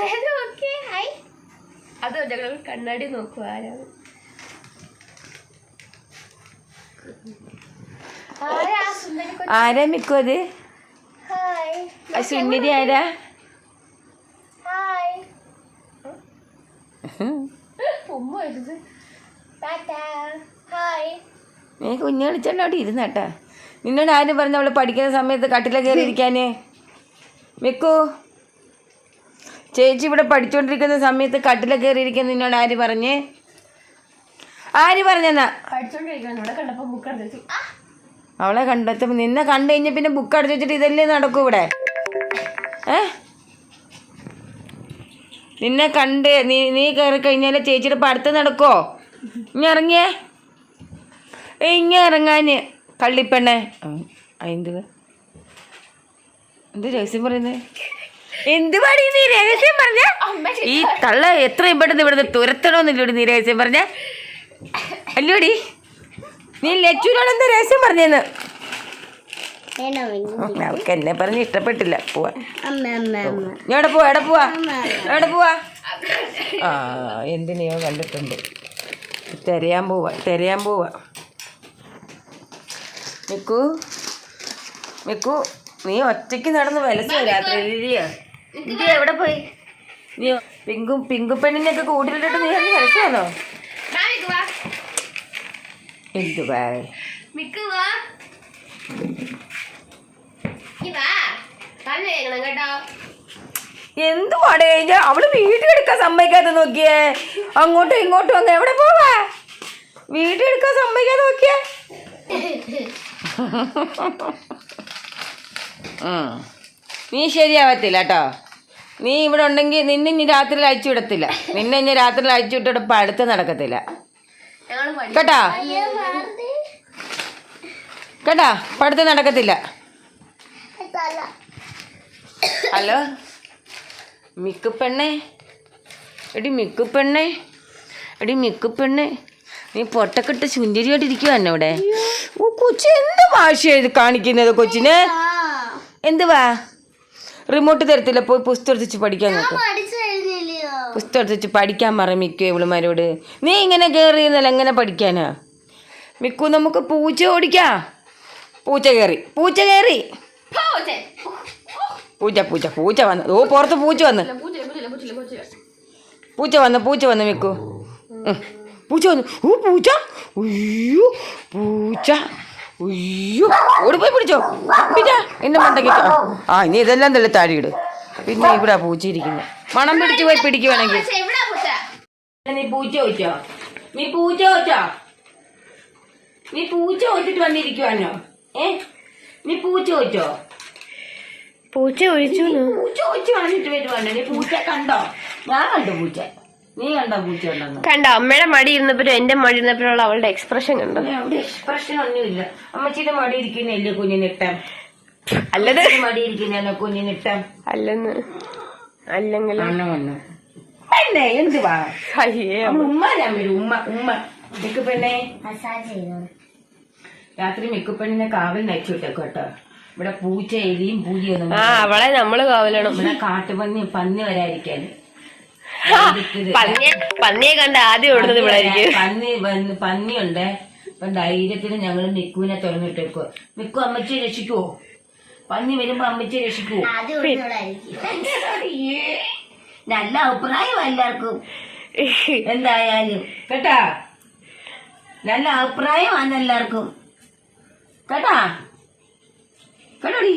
നോക്കിയേ ഹായ് അതോ ഞങ്ങൾ കണ്ണാടി നോക്കുക ആരാണ്. ആരാ ആ സുന്ദരി കൊച്ച്? ആരാ മിക്കു അത്? ആ സുന്ദരി ആരാ? നീ കുഞ്ഞു കളിച്ചോണ്ട് അവിടെ ഇരുന്നട്ടാ നിന്നോട് ആരും പറഞ്ഞു അവൾ പഠിക്കുന്ന സമയത്ത് കട്ടില കയറി ഇരിക്കാന് മിക്കു ചേച്ചി ഇവിടെ പഠിച്ചുകൊണ്ടിരിക്കുന്ന സമയത്ത് കട്ടില കയറിയിരിക്കുന്ന നിന്നോട് ആര് പറഞ്ഞേ? ആര് പറഞ്ഞെന്നാ? അവളെ കണ്ടെത്തും നിന്നെ കണ്ടു കഴിഞ്ഞ പിന്നെ ബുക്ക് അടച്ചു വെച്ചിട്ട് ഇതല്ലേ നടക്കൂ ഇവിടെ? ഏ? നിന്നെ കണ്ട് നീ നീ കയറി കഴിഞ്ഞാൽ ചേച്ചിയുടെ പഠിത്തം നടക്കോ? ഇങ്ങനെ ഇറങ്ങിയേ. ഇങ്ങനെ ഇങ്ങ ഇറങ്ങാന്. കള്ളിപ്പെണ്ണേ. എന്ത് എന്ത് രഹസ്യം പറയുന്നത് എന്ത് പാടി നീ രഹസ്യം പറഞ്ഞ? ഈ തള്ള എത്ര പെട്ടെന്ന് ഇവിടുന്ന് തുരത്തണമെന്നില്ലോടി നീ രഹസ്യം പറഞ്ഞ? അല്ലോടി നീ ലച്ചുവിനോട് എന്താ രഹസ്യം പറഞ്ഞെന്ന്? അവക്ക് എന്നെ പറഞ്ഞ് ഇഷ്ടപ്പെട്ടില്ല. പോവാ. ഞാൻ എവിടെ പോവാ? എവിടെ പോവാ? എവിടെ പോവാ? ആ എന്തിനെയോ കണ്ടിട്ടുണ്ട്. തിരയാൻ പോവാ തിരയാൻ പോവാ. മിക്കു മിക്കു നീ ഒറ്റയ്ക്ക് നടന്ന് വിലസോ രാത്രി നീ എവിടെ പോയി? നീ പിങ്കും പിങ്കു പെണ്ണിനെയൊക്കെ കൂട്ടിലിട്ടിട്ട് നീ അങ്ങ് വിലസാണോ വാ, മിക്ക് വാ. എന്തുവാ നീ വാ. പറഞ്ഞു കേൾക്കണം എന്തുവാടേ ഞാൻ അവൾ വീട്ടിലെടുക്കാൻ എടുക്കാൻ സമ്മതിക്കാതെ നോക്കിയേ. അങ്ങോട്ടും ഇങ്ങോട്ടും അങ്ങ് എവിടെ പോവാ? വീട്ടിലെടുക്കാൻ സമ്മതിക്കാതെ നോക്കിയേ. ഉം. നീ ശരിയാവത്തില്ല കേട്ടോ നീ ഇവിടെ ഉണ്ടെങ്കിൽ നിന്നെ ഇനി രാത്രിയിൽ അയച്ചു വിടത്തില്ല. നിന്നെ ഇനി രാത്രി അയച്ചു വിട്ടിട്ട് പഠിത്തം നടക്കത്തില്ല. കേട്ടോ? കേട്ടോ? പഠിത്തം നടക്കത്തില്ല. ഹലോ? മിക്കു പെണ്ണേ? എടി മിക്കു പെണ്ണേ? എടി മിക്കു പെണ്ണേ? നീ പൊട്ടക്കെട്ട് സുന്ദരിയായിട്ട് ഇരിക്കുവാന്നെ ഇവിടെ. ഓ കൊച്ചു എന്ത് ഭാഷയാണ് ഇത് കാണിക്കുന്നത് കൊച്ചിന്? എന്തുവാ? റിമോട്ട് തരത്തില്ല പോയി പുസ്തകം എടുത്തിച്ച് പഠിക്കാൻ നോക്കും. പുസ്തകം എടുത്തിച്ച് പഠിക്കാൻ പറ മിക്കു ഇവളുമാരോട്. നീ ഇങ്ങനെ കയറി എന്നല്ല എങ്ങനെ പഠിക്കാനാ? മിക്കു നമുക്ക് പൂച്ച ഓടിക്കാം. പൂച്ച കയറി പൂച്ച കയറി പൂച്ച. പൂച്ച പൂച്ച വന്ന്. ഓ പുറത്ത് പൂച്ച വന്ന്. പൂച്ച വന്ന് പൂച്ച വന്ന് മിക്കു. പൂച്ച വന്നു. ഓ പൂച്ച. അയ്യോ പൂച്ച. ഉയ്യോ ഓടിപ്പോയി പിടിച്ചോ. പിന്നെ എന്നെ മണ്ടയ്ക്ക് ആ ഇനി ഇതെല്ലാം തള്ളി താഴെയിട്. പിന്നെ ഇവിടെ പൂച്ചയിരിക്കുന്നു. മണം പിടിച്ച് പോയി പിടിക്കുവാണെങ്കിൽ. പൂച്ച, ഒഴിച്ചു പൂച്ച? നീ പൂച്ച വെച്ചോ നീ പൂച്ച വെച്ചോ നീ പൂച്ച വെച്ചിട്ട് വന്നിരിക്കുവാനോ ഏ? നീ പൂച്ച വെച്ചോ പൂച്ച ഒഴിച്ചു പൂച്ച ഒഴിച്ചു വന്നിട്ട് വരുവാനോ നീ പൂച്ച കണ്ടോ? ഞാൻ കണ്ടു പൂച്ച. നീ കണ്ടോ പൂച്ച ഉണ്ടെന്ന് കണ്ടോ? അമ്മയുടെ മടി ഇരുന്നപ്പോഴും എന്റെ മടി ഇരുന്നപ്പോഴുള്ള അവളുടെ എക്സ്പ്രഷൻ കണ്ടോ? അവിടെ എക്സ്പ്രഷൻ ഒന്നുമില്ല. അമ്മച്ചിയുടെ മടി ഇരിക്കുന്നല്ലേ കുഞ്ഞിനിട്ടം അല്ലത്. മടി ഇരിക്കുന്നല്ലോ കുഞ്ഞിനിട്ടം അല്ലെന്ന്. അല്ലെങ്കിൽ വന്നു. എന്തുവാ ഉമ്മ ഞാൻ വരും ഉമ്മ ഉമ്മ. പെണ്ണേ രാത്രി മിക്കപ്പെണ്ണിനെ കാവൽ നയിച്ചു വിട്ടേക്കോ കേട്ടോ. ഇവിടെ പൂച്ച എലിയും പൂജയൊന്നും ആ അവളെ നമ്മൾ കാവലണം ഇവിടെ കാട്ടുപന്നി പന്നി വരാതിരിക്കാൻ. പന്നിയെ പന്നിയെ കണ്ട ആദ്യം ഓടുന്നത് ഇവിടെ പന്നി പന്നിയുണ്ട്. അപ്പൊ ധൈര്യത്തിന് ഞങ്ങൾ മിക്കുവിനെ വെക്കുക മിക്കു അമ്മച്ചിയെ രക്ഷിക്കുവോ? പന്നി വരുമ്പോ അമ്മച്ചിയെ രക്ഷിക്കുവോ. നല്ല അഭിപ്രായം എല്ലാവർക്കും. എന്തായാലും. കേട്ടാ? നല്ല അഭിപ്രായമാണ് എല്ലാവർക്കും. കേട്ടാ? കേട്ടോടി?